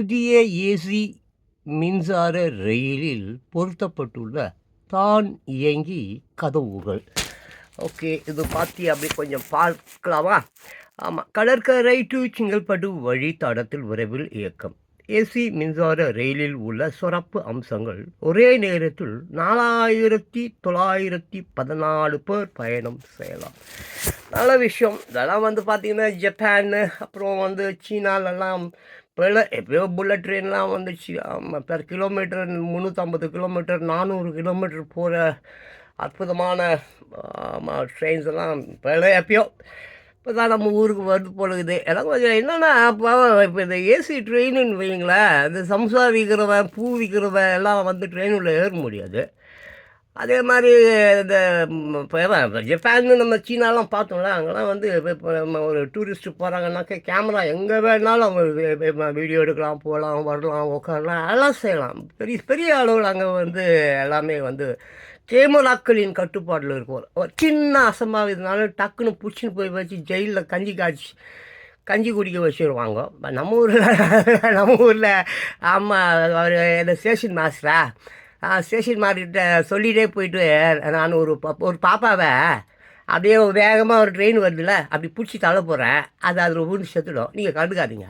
புதிய ஏசி மின்சார ரயிலில் பொருத்தப்பட்டுள்ள தான் இயங்கி கதவுகள். ஓகே இது பார்த்தி அப்படி கொஞ்சம் பார்க்கலாமா? ஆமாம் கடற்கரை டு செங்கல்பட்டு வழித்தடத்தில் விரைவில் இயக்கம். ஏசி மின்சார ரயிலில் உள்ள சிறப்பு அம்சங்கள் ஒரே நேரத்தில் நாலாயிரத்தி தொள்ளாயிரத்தி பதினாலு பேர் பயணம் செய்யலாம். நல்ல விஷயம். இதெல்லாம் வந்து பார்த்திங்கன்னா ஜப்பானு அப்புறம் வந்து சீனாலெல்லாம் இப்போல்லாம் எப்பயோ புல்லட் ட்ரெயின்லாம் வந்துச்சு. ஆமாம் பெர் கிலோமீட்டர் முந்நூற்றம்பது கிலோமீட்டர் நானூறு கிலோமீட்டர் போகிற அற்புதமான ட்ரெயின்ஸ் எல்லாம் இப்போ எப்பயோ இப்போ தான் நம்ம ஊருக்கு வருது பொழுது எல்லாம் கொஞ்சம் என்னென்னா இப்போ இப்போ இந்த ஏசி ட்ரெயினுன்னு வைங்களேன் இந்த சம்சா விற்கிறவன் பூ விற்கிறவன் எல்லாம் வந்து ட்ரெயினில் ஏற முடியாது. அதே மாதிரி இந்த இப்போ ஜப்பான் நம்ம சீனாலாம் பார்த்தோம்ல அங்கெல்லாம் வந்து இப்போ ஒரு டூரிஸ்ட்டு போகிறாங்கன்னாக்கா கேமரா எங்கே வேணாலும் அவங்க வீடியோ எடுக்கலாம் போகலாம் வரலாம் உட்காரலாம் எல்லாம் செய்யலாம். பெரிய பெரிய அளவில் அங்கே வந்து எல்லாமே வந்து கேமராக்களின் கட்டுப்பாட்டில் இருக்கும். ஒரு சின்ன அசம்பாவிதனால டக்குன்னு பிடிச்சின்னு போய் வச்சு ஜெயிலில் கஞ்சி காய்ச்சி கஞ்சி குடிக்க வச்சுருவாங்க. நம்ம ஊரில் நம்ம ஊரில் ஆமாம் அவர் என்ன ஸ்டேஷன் மாஸ்டரா ஸ்டேஷன் மாஸ்டர்கிட்ட சொல்லிகிட்டே போயிட்டு நான் ஒரு ஒரு பாப்பாவை அப்படியே வேகமாக ஒரு ட்ரெயின் வருதுல்ல அப்படி பிடிச்சி தள்ள போகிறேன் அது அதில் ஊந்து செத்துடும். நீங்கள் கண்டுக்காதீங்க.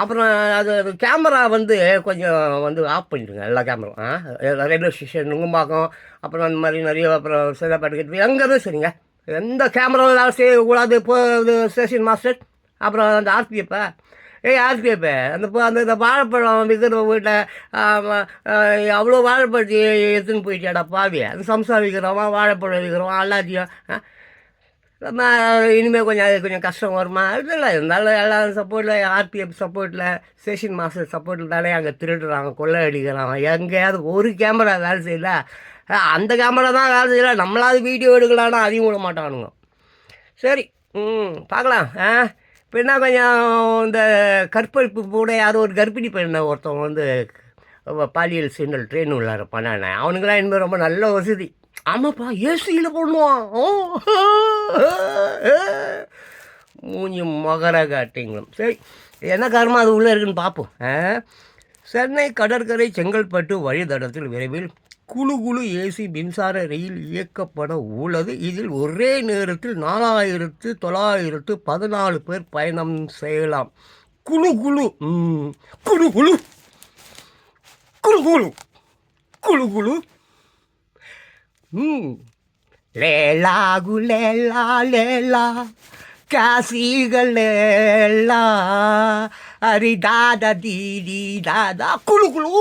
அப்புறம் அது அது கேமரா வந்து கொஞ்சம் வந்து ஆஃப் பண்ணிடுங்க எல்லா கேமரா ரயில்வே ஸ்டேஷன் நுங்கம்பாக்கம் அப்புறம் அந்த மாதிரி நிறைய அப்புறம் சேதாப்பேட்டுக்கு எங்கேயுமே சரிங்க. எந்த கேமராவும் வேலை செய்யக்கூடாது போ ஸ்டேஷன் மாஸ்டர் அப்புறம் அந்த ஆர்பிஎப்பா ஏய் கேட்பேன் அந்த அந்த இந்த வாழைப்பழம் விற்கிற வீட்டில் அவ்வளோ வாழைப்பழத்தை எடுத்துன்னு போயிட்டாடா பாவி. அது சம்சா விற்கிறவன் வாழைப்பழம் விற்கிறோம் எல்லாத்தையும் நம்ம இனிமேல் கொஞ்சம் அது கொஞ்சம் கஷ்டம் வருமா? இல்லை இருந்தாலும் எல்லாம் சப்போர்ட்டில் ஆர்பிஎஃப் சப்போர்ட்டில் ஸ்டேஷன் மாஸ்டர் சப்போர்ட்டில் தானே அங்கே திருடுறாங்க கொள்ளை அடிக்கிறாங்க. எங்கேயாவது ஒரு கேமரா வேலை செய்யல. அந்த கேமரா தான் வேலை செய்யல. நம்மளாவது வீடியோ எடுக்கலான்னா அதையும் விட மாட்டானுங்க. சரி ம் பார்க்கலாம். ஆ? இப்போ என்ன கொஞ்சம் இந்த கற்பழிப்பு கூட யாரோ ஒரு கர்ப்பிணி பெண்ணை ஒருத்தவங்க வந்து பாலியல் சீண்டல் ட்ரெயின் உள்ளார பண்ணானே. அவனுங்களாம் இனிமேல் ரொம்ப நல்ல வசதி. ஆமாப்பா ஏசியில் போடணும்? ஓ மூஞ்சி மகர காட்டிங்களும். சரி என்ன காரணமாக அது உள்ளே இருக்குன்னு பார்ப்போம் ஆ? சென்னை கடற்கரை செங்கல்பட்டு வழித்தடத்தில் விரைவில் குழு குழு ஏசி மின்சார ரயில் இயக்கப்பட உள்ளது. இதில் ஒரே நேரத்தில் நாலாயிரத்து தொள்ளாயிரத்து பதினாலு பேர் பயணம் செய்யலாம். குழு குழு ம், குழு குழு குழு குழு குழு குழு லேலா குலேலா லேலா காசிகள் லேலா அரி தாதா தீடி தாதா குழு குழு.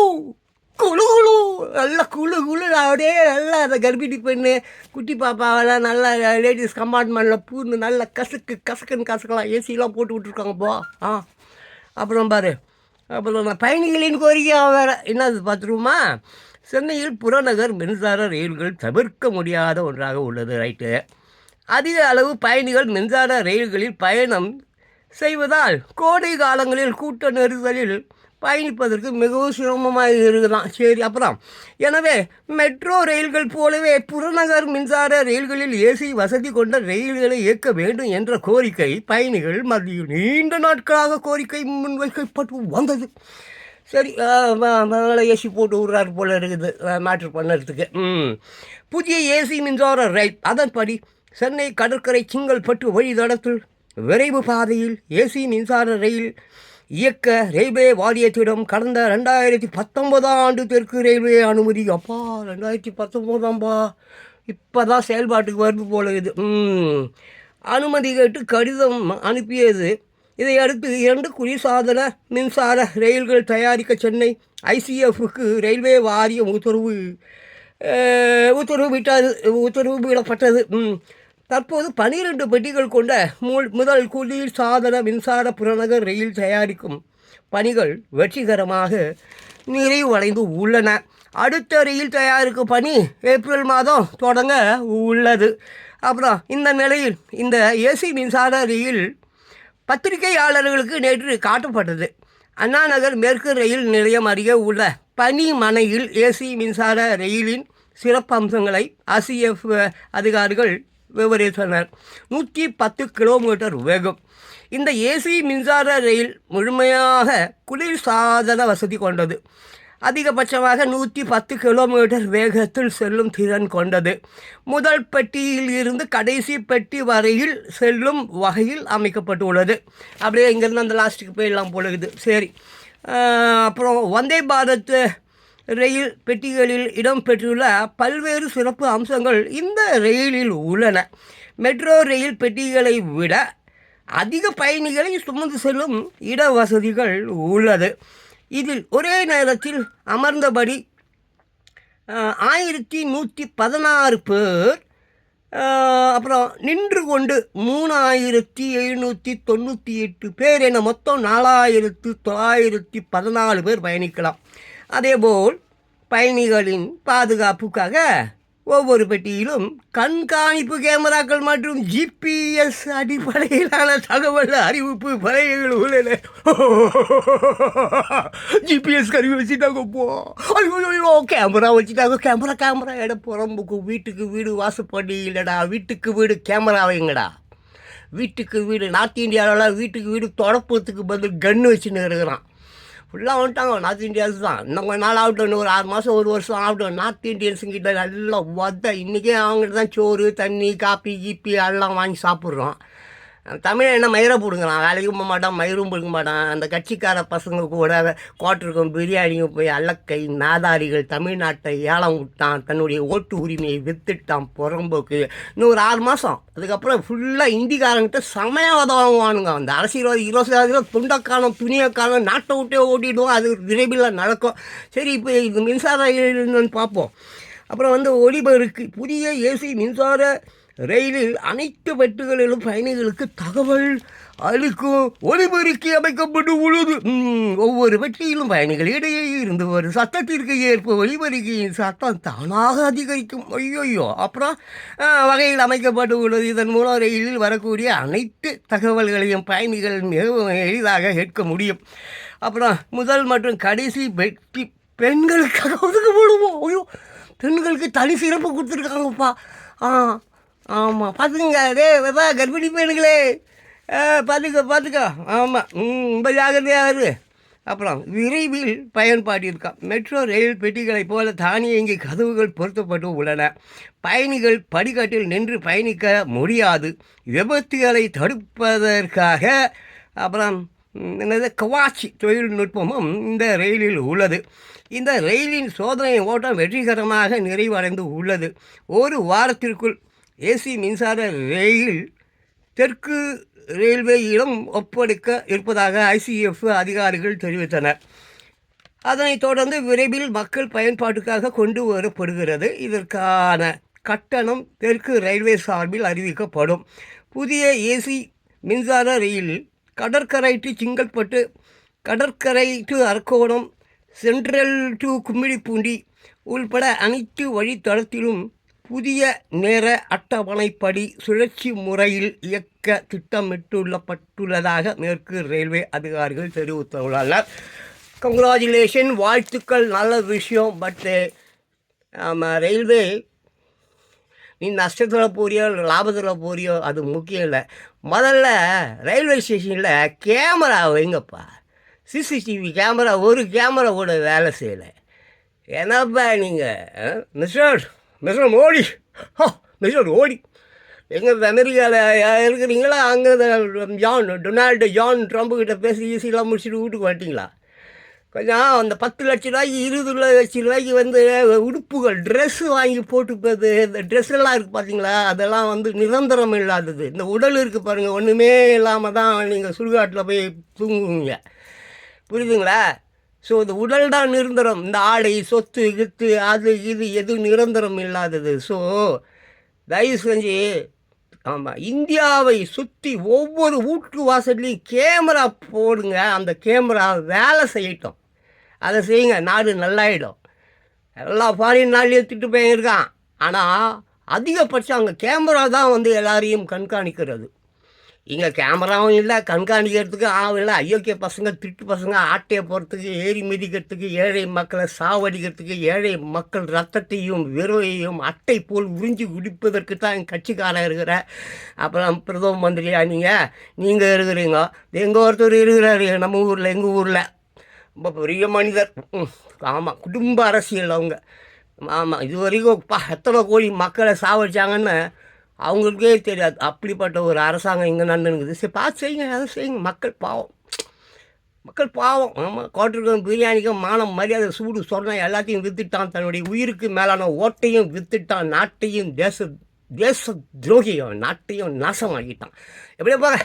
குழு குழு நல்லா குழு குழு அப்படியே நல்லா அந்த கர்ப்பிணி பெண்ணு குட்டி பாப்பாவெல்லாம் நல்லா லேடிஸ் கம்பார்ட்மெண்ட்டில் பூந்து நல்லா கசக்கு கசக்குன்னு கசக்கலாம் ஏசிலாம் போட்டு விட்ருக்காங்கப்பா ஆ. அப்புறம் பாரு. அப்புறம் நான் பயணிகளின் கோரிக்கை வேறு. என்னது பார்த்துருமா சென்னையில் புறநகர் மின்சார ரயில்கள் தவிர்க்க முடியாத ஒன்றாக உள்ளது ரைட்டு. அதிக அளவு பயணிகள் மின்சார ரயில்களில் பயணம் செய்வதால் கோடை காலங்களில் கூட்ட நெரிசலில் பயணிப்பதற்கு மிகவும் சிரமமாக இருக்குதான். சரி அப்புறம். எனவே மெட்ரோ ரயில்கள் போலவே புறநகர் மின்சார ரயில்களில் ஏசி வசதி கொண்ட ரயில்களை இயக்க வேண்டும் என்ற கோரிக்கை பயணிகள் மத்தியில் நீண்ட நாட்களாக கோரிக்கை முன்வைக்கப்பட்டு வந்தது. சரி ஏசி போட்டு விட்றாரு போல இருக்குது. மேட்ரு பண்ணுறதுக்கு. புதிய ஏசி மின்சார ரயில். அதன்படி சென்னை கடற்கரை சிங்கல்பட்டு வழித்தடத்தில் விரைவு பாதையில் ஏசி மின்சார ரயில் இயக்க ரயில்வே வாரியத்திடம் கடந்த ரெண்டாயிரத்தி பத்தொன்பதாம் ஆண்டு தெற்கு ரயில்வே அனுமதி. அப்பா ரெண்டாயிரத்தி பத்தொம்போதாம்பா இப்போ தான் செயல்பாட்டுக்கு வருது போல இது. அனுமதி கேட்டு கடிதம் அனுப்பியது. இதையடுத்து இரண்டு குளிர்சாதன மின்சார ரயில்கள் தயாரிக்க சென்னை ஐசிஎஃப்க்கு ரயில்வே வாரியம் உத்தரவு அஹ், உத்தரவு தற்போது பனிரெண்டு பெட்டிகள் கொண்ட மூல் முதல் குளிர் சாதன மின்சார புறநகர் ரயில் தயாரிக்கும் பணிகள் வெற்றிகரமாக நிறைவடைந்து உள்ளன. அடுத்த ரயில் தயாரிக்கும் பணி ஏப்ரல் மாதம் தொடங்க உள்ளது. அப்புறம் இந்த நிலையில் இந்த ஏசி மின்சார ரயில் பத்திரிகையாளர்களுக்கு நேற்று காட்டப்பட்டது. அண்ணா நகர் மேற்கு ரயில் நிலையம் அருகே உள்ள பனிமனையில் ஏசி மின்சார ரயிலின் சிறப்பம்சங்களை ஆசிஎஃப் அதிகாரிகள் விவரித்தனர் நூற்றி பத்து கிலோமீட்டர் வேகம். இந்த ஏசி மின்சார ரயில் முழுமையாக குளிர்சாதன வசதி கொண்டது. அதிகபட்சமாக நூற்றி பத்து கிலோமீட்டர் வேகத்தில் செல்லும் திறன் கொண்டது. முதல் பெட்டியில் இருந்து கடைசி பெட்டி வரையில் செல்லும் வகையில் அமைக்கப்பட்டுள்ளது. அப்படியே இங்கேருந்து அந்த லாஸ்ட்டுக்கு போயிடலாம் பொழுது சரி. அப்புறம் வந்தே பாரத் ரயில் பெட்டிகளில் இடம்பெற்றுள்ள பல்வேறு சிறப்பு அம்சங்கள் இந்த ரயிலில் உள்ளன. மெட்ரோ ரயில் பெட்டிகளை விட அதிக பயணிகளை சுமந்து செல்லும் இட வசதிகள் உள்ளது. இதில் ஒரே நேரத்தில் அமர்ந்தபடி ஆயிரத்தி நூற்றி பதினாறு பேர் அப்புறம் நின்று கொண்டு மூணாயிரத்தி எழுநூற்றி தொண்ணூற்றி எட்டு பேர் என மொத்தம் நாலாயிரத்து தொள்ளாயிரத்தி பதினாலு பேர் பயணிக்கலாம். அதேபோல் பயணிகளின் பாதுகாப்புக்காக ஒவ்வொரு பெட்டியிலும் கண்காணிப்பு கேமராக்கள் மற்றும் ஜிபிஎஸ் அடிப்படையிலான தகவல் அறிவிப்பு பலகைகள் உள்ளன. ஜிபிஎஸ் கருவி வச்சுட்டாங்க போ. ஐயோ கேமரா வச்சுட்டாங்க கேமரா கேமரா. இட புறம்புக்கு வீட்டுக்கு வீடு வாசப்படி இல்லைடா. வீட்டுக்கு வீடு கேமரா வைங்கடா. வீட்டுக்கு வீடு நார்த் இந்தியாவிலலாம் வீட்டுக்கு வீடு தொடப்பத்துக்கு பதில் கன்று வச்சுன்னு இருக்கிறான். ஃபுல்லாக வந்துட்டாங்க நார்த் இந்தியாஸ் தான் இன்னும் கொஞ்ச நாள் ஆகட்டும் இன்னும் ஒரு ஆறு மாதம் ஒரு வருஷம் ஆகட்டும் நார்த் இந்தியன்ஸுங்கிட்ட நல்லா வத இன்றைக்கே அவங்ககிட்ட தான் சோறு தண்ணி காப்பி கீப்பி எல்லாம் வாங்கி சாப்பிட்றோம் தமிழ் என்ன மயிரை போடுங்கிறான் வேலைக்கு போக மாட்டான் மயிரும் பிடிக்க மாட்டான். அந்த கட்சிக்கார பசங்க கூட கோட்டிருக்கும் பிரியாணியும் போய் அல்லக்கை நாதாரிகள் தமிழ்நாட்டை ஏலம் விட்டான். தன்னுடைய ஓட்டு உரிமையை வித்துட்டான் புறம்போக்கு. இன்னும் ஒரு ஆறு மாதம் அதுக்கப்புறம் ஃபுல்லாக இந்திக்காரங்கிட்ட செமையாக உதவாங்குவானுங்க அந்த அரசியல்வாதி இருபது துண்டக்காலம் துணியக்காலம் நாட்டை விட்டே ஓட்டிடுவோம் அது விரைவில் நடக்கும். சரி இப்போ இது மின்சார பார்ப்போம். அப்புறம் வந்து ஒளிபருக்கு புதிய ஏசி மின்சார ரயிலில் அனைத்து வெட்டுகளிலும் பயணிகளுக்கு தகவல் அளிக்கும் ஒலிபெருக்கி அமைக்கப்பட்டு உள்ளது. ஒவ்வொரு வெற்றியிலும் பயணிகள் இடையே இருந்து வரும். சத்தத்திற்கு ஏற்ப ஒலிபெருக்கியின் சத்தம் தானாக அதிகரிக்கும். ஐயோயோ அப்புறம் வகையில் அமைக்கப்பட்டு உள்ளது. இதன் மூலம் ரயிலில் வரக்கூடிய அனைத்து தகவல்களையும் பயணிகள் மிகவும் எளிதாக கேட்க முடியும். அப்புறம் முதல் மற்றும் கடைசி வெற்றி பெண்களுக்காக ஒதுக்கப்படுவோம். ஐயோ பெண்களுக்கு தனி சிறப்பு கொடுத்துருக்காங்கப்பா. ஆ ஆமாம் பார்த்துங்க டே வெப்பா கர்ப்பிணி பெண்களே. பார்த்துக்கோ பார்த்துக்கோ. ஆமாம் ம் ரொம்ப ஜாகிரதையாக இரு. அப்புறம் விரைவில் பயன்பாட்டிற்கா மெட்ரோ ரயில் பெட்டிகளைப் போல தானியங்கி கதவுகள் பொருத்தப்பட்டு உள்ளன. பயணிகள் படிக்கட்டில் நின்று பயணிக்க முடியாது. விபத்துகளை தடுப்பதற்காக அப்புறம் என்னது கவாச்சி தொழில்நுட்பமும் இந்த ரயிலில் உள்ளது. இந்த ரயிலின் சோதனை ஓட்டம் வெற்றிகரமாக நிறைவடைந்து உள்ளது. ஒரு வாரத்திற்குள் ஏசி மின்சார ரயில் தெற்கு ரயில்வேயிடம் ஒப்படைக்க இருப்பதாக ஐசிஎஃப் அதிகாரிகள் தெரிவித்தனர். அதனைத் தொடர்ந்து விரைவில் மக்கள் பயன்பாட்டுக்காக கொண்டு வரப்படுகிறது. இதற்கான கட்டணம் தெற்கு ரயில்வே சார்பில் அறிவிக்கப்படும். புதிய ஏசி மின்சார ரயில் கடற்கரை டு சிங்கல்பட்டு கடற்கரை to Arakkonam central to Gummidipoondi உள்பட அனைத்து வழித்தடத்திலும் புதிய நேர அட்டவணைப்படி சுழற்சி முறையில் இயக்க திட்டமிட்டுள்ளப்பட்டுள்ளதாக மேற்கு ரயில்வே அதிகாரிகள் தெரிவித்துள்ளனர் கங்க்ராச்சுலேஷன் வாழ்த்துக்கள் நல்ல விஷயம். பட்டு நம்ம ரயில்வே நீ நஷ்டத்தில் போறியோ இல்லை லாபத்தில் போறியோ அது முக்கியம் இல்லை. முதல்ல ரயில்வே ஸ்டேஷனில் கேமரா வைங்கப்பா. சிசிடிவி கேமரா ஒரு கேமரா கூட வேலை செய்யலை. என்னப்பா நீங்கள் மிஸ்டர் மிஸ்டர் மோடி. ஹோ மிஸ்டர் மோடி. எங்கே அமெரிக்காவில் இருக்கிறீங்களா? அங்கே ஜான் டொனால்டு ஜான் ட்ரம்ப் கிட்ட பேசி ஈஸியெலாம் முடிச்சுட்டு வீட்டுக்கு வந்துட்டிங்களா? கொஞ்சம் அந்த பத்து லட்ச ரூபாய்க்கு இருபது லட்ச ரூபாய்க்கு வந்து உடுப்புகள் ட்ரெஸ்ஸு வாங்கி போட்டுப்பது இந்த ட்ரெஸ் எல்லாம் இருக்குது பார்த்தீங்களா அதெல்லாம் வந்து நிரந்தரம் இல்லாதது. இந்த உடல் இருக்குது பாருங்கள் ஒன்றுமே இல்லாமல் தான் நீங்கள் சுடுகாட்டில் போய் தூங்குவீங்க. புரியுதுங்களா? ஸோ இந்த உடல் தான் நிரந்தரம். இந்த ஆடை சொத்து கித்து அது இது எது நிரந்தரம் இல்லாதது. ஸோ தயவு செஞ்சு ஆமாம் இந்தியாவை சுற்றி ஒவ்வொரு வீட்டு வாசல்லையும் கேமரா போடுங்க. அந்த கேமரா வேலை செய்யட்டும். அதை செய்யுங்க. நாடு நல்லாயிடும். எல்லா ஃபாரின் நாளையும் திட்டு போயிருக்கான் ஆனால் அதிகபட்சம் அங்கே கேமரா தான் வந்து எல்லாரையும் கண்காணிக்கிறது. இங்கே கேமராவும் இல்லை கண்காணிக்கிறதுக்கு ஆவும் இல்லை. அயோக்கிய பசங்க திட்டு பசங்க ஆட்டையை போகிறதுக்கு ஏறி மிதிக்கிறதுக்கு ஏழை மக்களை சாவடிக்கிறதுக்கு ஏழை மக்கள் ரத்தத்தையும் விரோயையும் அட்டை போல் உறிஞ்சி குடிப்பதற்கு தான் என் கட்சிக்காரன் இருக்கிற. அப்புறம் பிரதம மந்திரியா நீங்கள் நீங்கள் இருக்கிறீங்க. எங்கள் ஒருத்தர் இருக்கிறாரு நம்ம ஊரில் எங்கள் ஊரில். ரொம்ப பெரிய மனிதர். ஆமாம் குடும்ப அரசியல் அவங்க. ஆமாம் இது வரைக்கும் எத்தனை கோடி மக்களை சாவடிச்சாங்கன்னு அவங்களுக்கே தெரியாது. அப்படிப்பட்ட ஒரு அரசாங்கம் இங்கே நடந்துனுக்குது. சரி பார்த்து செய்யுங்க அதை செய்யுங்க. மக்கள் பாவம். மக்கள் பாவம். ஆமாம் கோட்டிருக்கிற பிரியாணிக்கும் மானம் மரியாதை சூடு சொன்ன எல்லாத்தையும் வித்துட்டான் தன்னுடைய உயிருக்கு மேலான ஓட்டையும் வித்துட்டான் நாட்டையும் தேச தேச துரோகியம் நாட்டையும் நாசமாகிட்டான் எப்படியா போக